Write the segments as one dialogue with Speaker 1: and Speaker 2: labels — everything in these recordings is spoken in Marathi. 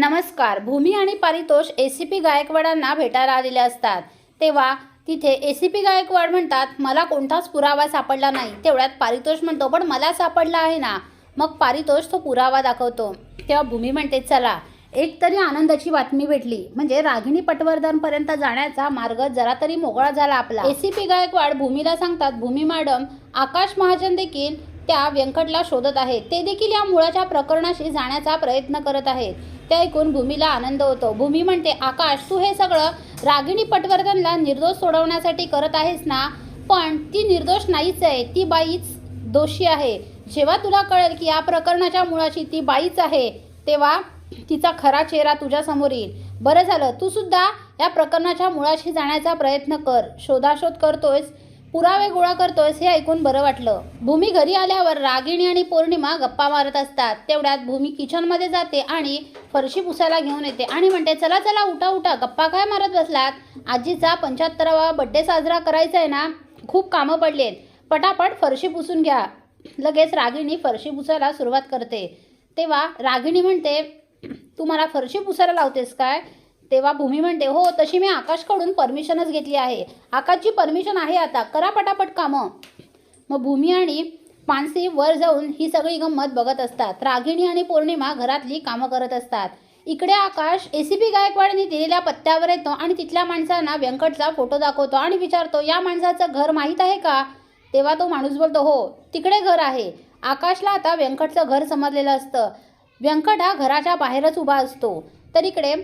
Speaker 1: नमस्कार. भूमी आणि पारितोष ए सी पी गायकवाडांना भेटायला आलेले असतात. तेव्हा तिथे ए सी पी गायकवाड म्हणतात मला कोणताच पुरावा सापडला नाही. तेवढ्यात पारितोष म्हणतो पण मला सापडला आहे ना. मग पारितोष तो पुरावा दाखवतो. तेव्हा भूमी म्हणते चला एक तरी आनंदाची बातमी भेटली. म्हणजे रागिणी पटवर्धनपर्यंत जाण्याचा मार्ग जरा तरी मोकळा झाला आपला. ए सी पी गायकवाड भूमीला सांगतात भूमी मॅडम आकाश महाजन देखील त्या व्यंकटला शोधत आहेत ते देखील या मुळाच्या प्रकरणाशी जाण्याचा प्रयत्न करत आहेत. ते ऐकून भूमीला आनंद होतो. भूमी म्हणते आकाश तू हे सगळं रागिणी पटवर्धनला निर्दोष सोडवण्यासाठी करत आहेस ना? पण ती निर्दोष नाहीच आहे. ती बाईच दोषी आहे. जेव्हा तुला कळेल की या प्रकरणाच्या मुळाशी ती बाईच आहे तेव्हा तिचा खरा चेहरा तुझ्या समोर येईल. बरं झालं. तू सुद्धा या प्रकरणाच्या मुळाशी जाण्याचा प्रयत्न कर. शोधाशोध करतोयस पुरावे गोळा करतोयस हे ऐकून बरं वाटलं. भूमी घरी आल्यावर रागिणी आणि पौर्णिमा गप्पा मारत असतात. तेवढ्यात भूमी किचनमध्ये जाते आणि फरशी पुसायला घेऊन येते आणि म्हणते चला चला उठा उठा गप्पा काय मारत बसलात? आजीचा पंच्याहत्तरावा बड्डे साजरा करायचा आहे ना? खूप कामं पडलेत. आहेत पटापट फरशी पुसून घ्या. लगेच रागिणी फरशी पुसायला सुरुवात करते. तेव्हा रागिणी म्हणते तू मला फरशी पुसायला लावतेस काय? तेव्हा भूमी म्हणते हो तशी मी आकाशकडून परमिशनच घेतली आहे. आकाशची परमिशन आहे आता. करा पटापट कामं. मग भूमी आणि मानसी वर जाऊन ही सगळी गंमत बघत असतात. रागिणी आणि पौर्णिमा घरातली कामं करत असतात. इकडे आकाश ए सी पी गायकवाडनी दिलेल्या पत्त्यावर येतो आणि तिथल्या माणसांना व्यंकटचा फोटो दाखवतो आणि विचारतो या माणसाचं घर माहीत आहे का? तेव्हा तो माणूस बोलतो हो तिकडे घर आहे. आकाशला आता व्यंकटचं घर समजलेलं असतं. व्यंकट हा घराच्या बाहेरच उभा असतो. तर इकडे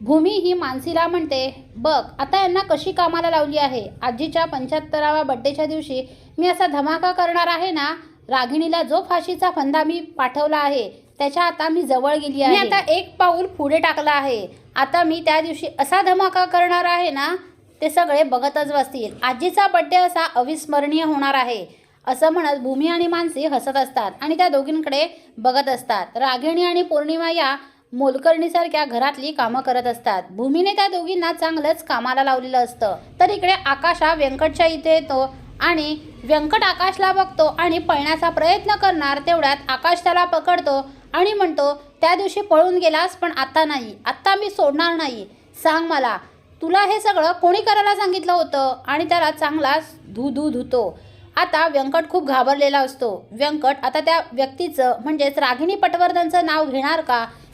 Speaker 1: भूमी ही मानसीला म्हणते बघ आता यांना कशी कामाला लावली आहे? आजीच्या पंच्याहत्तराव्या बड्डेच्या दिवशी मी असा धमाका करणार आहे ना? रागिणीला जो फाशीचा फंदा मी पाठवला आहे त्याच्या आता मी जवळ गेली आहे. मी आता एक पाऊल पुढे टाकला आहे. आता मी त्या दिवशी असा धमाका करणार आहे ना? ते सगळे बघतच बसतील. आजीचा बड्डे असा अविस्मरणीय होणार आहे असं म्हणत भूमी आणि मानसी हसत असतात आणि त्या दोघींकडे बघत असतात. रागिणी आणि पौर्णिमा या मोलकर्णीसारख्या घरातली कामं करत असतात. भूमीने त्या दोघींना चांगलंच कामाला लावलेलं असतं. तर इकडे आकाश हा व्यंकटच्या इथे येतो आणि व्यंकट आकाशला बघतो आणि पळण्याचा प्रयत्न करणार तेवढ्यात आकाश त्याला पकडतो आणि म्हणतो त्या दिवशी पळून गेलास पण आत्ता नाही. आत्ता मी सोडणार नाही. सांग मला तुला हे सगळं कोणी करायला सांगितलं होतं? आणि त्याला चांगलाच धू धू धुतो. आता व्यंकट खूप घाबरलेला असतो. व्यंकट आता त्या व्यक्तीचं म्हणजेच रागिणी पटवर्धनचं नाव घेणार का?